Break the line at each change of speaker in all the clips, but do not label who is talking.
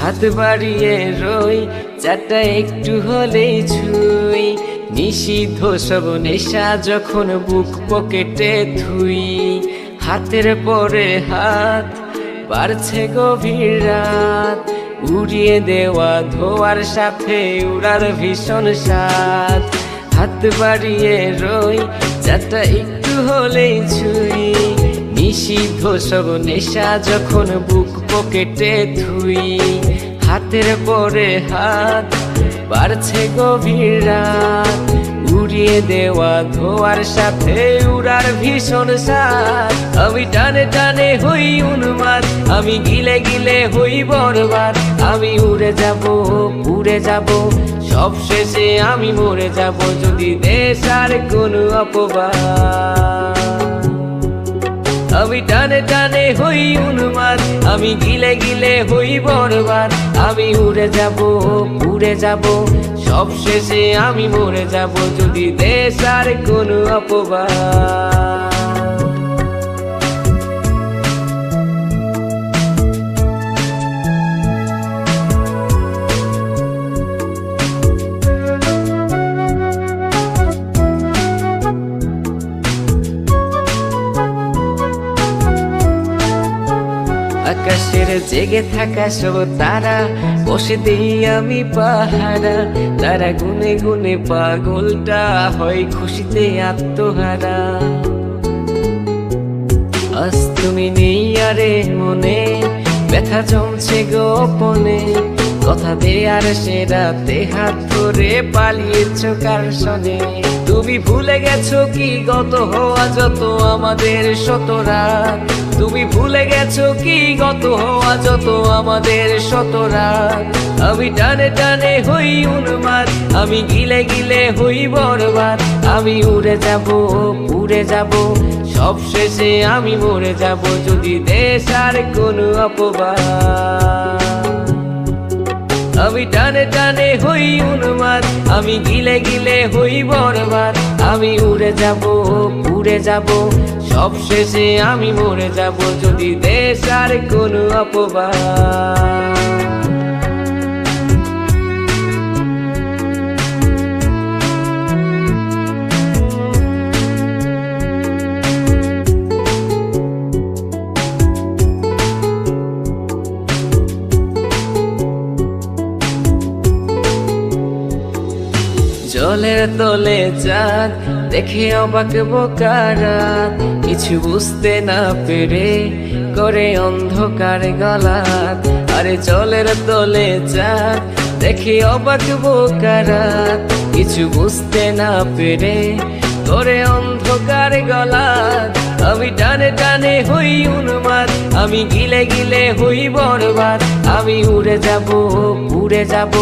হাত বাড়িয়ে রই, চারটা একটু হলেই ছুই। নিষিদ্ধ সব নেশা যখন বুক পকেটে ধুই। হাতের পরে হাত বাড়ছে গভীর রাত। উড়িয়ে দেওয়া ধোয়ার সাথে উড়ার ভীষণ স্বাদ। হাত বাড়িয়ে রই, চারটা একটু হলেই ছুই। নিষিদ্ধ সব নেশা যখন বুক পকেটে থুই হাতের পরে হাত বাড়ছে গভীর রাত। উড়িয়ে দেওয়া ধোয়ার সাথে উড়ার ভীষণ সাত আমি টানে টানে হই উন্মাদ, আমি গিলে গিলে হই বরবাদ। আমি উড়ে যাব উড়ে যাব, সব শেষে আমি মরে যাব। যদি দেশ আর কোনো অপবাদ। আমি টানে টানে হই উন্মাদ। আমি গিলে গিলে হই বরবাদ। আমি উড়ে যাব উড়ে যাব। সব শেষে আমি মরে যাব যদি দেশ আর কোনো অপবাদ। আকাশের জেগে থাকা সব তারা, বসে দিই আমি পাহারা। তারা গুনে গুনে পাগলটা হয় খুশিতে আত্মহারা। আজ তুমি নেই আরে মনে, ব্যথা জমছে গোপনে কথা দে আর সে রাতে হাত ধরে পালিয়েছ কার সনে? তুমি ভুলে গেছো কি গত হওয়া যত আমাদের শতরা তুমি ভুলে গেছো কি গত হওয়া যত আমাদের শতরা আমি টানে টানে হই উন্মাদ, আমি গিলে গিলে হই বরবাদ। আমি উড়ে যাব উড়ে যাব, সব শেষে আমি মরে যাব। যদি দেশ আর কোনো অপবাদ। আমি টানে টানে হই উন্মাদ, আমি গিলে গিলে হই বরবাদ। আমি উড়ে যাব উড়ে যাব সব শেষে আমি মরে যাব, যদি দেশ আর কোনো অপবাদ। জলের তলে চাঁদ, দেখে অবাক বোকারাত কিছু বুঝতে না পেরে করে অন্ধকার গলাত। আরে জলের তলে চাঁদ, দেখে অবাক বোকারাত কিছু বুঝতে না পেরে করে অন্ধকার গলাত। আমি টানে টানে হই উন্মাদ আমি গিলে গিলে হই বরবাদ। আমি উড়ে যাব উড়ে যাব।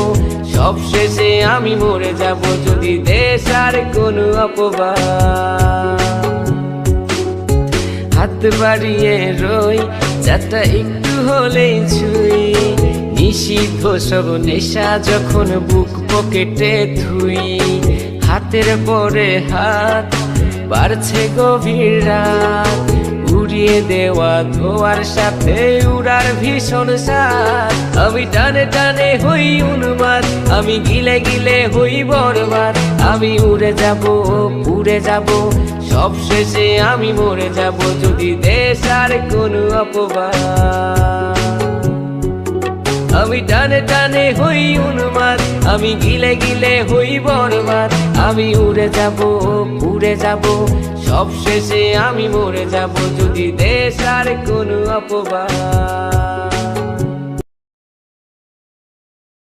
সব শেষে আমি মরে যাব যদি দেশ আর কোনো অপবাদ। হাত বাড়িয়ে রই, যাত্রা একটু হলেই ছুই। নিষিদ্ধ সব নেশা যখন বুক পকেটে থুই হাতের পরে হাত বাড়ছে গভীর রাত। উড়িয়ে দেওয়া ধোয়ার সাথে উড়ার ভীষণ সাত আমি টানে টানে হই উন্মাদ, আমি গিলে গিলে হই বরবাদ। আমি উড়ে যাব উড়ে যাব, সব শেষে আমি মরে যাব। যদি দেশ আর কোনো অপবাদ। আমি টানে টানে হই উন্মাদ, আমি গিলে গিলে হই বরবাদ। আমি উড়ে যাব উড়ে যাব সব শেষে আমি মরে যাব। যদি দেশ আর কোনো অপবাদ।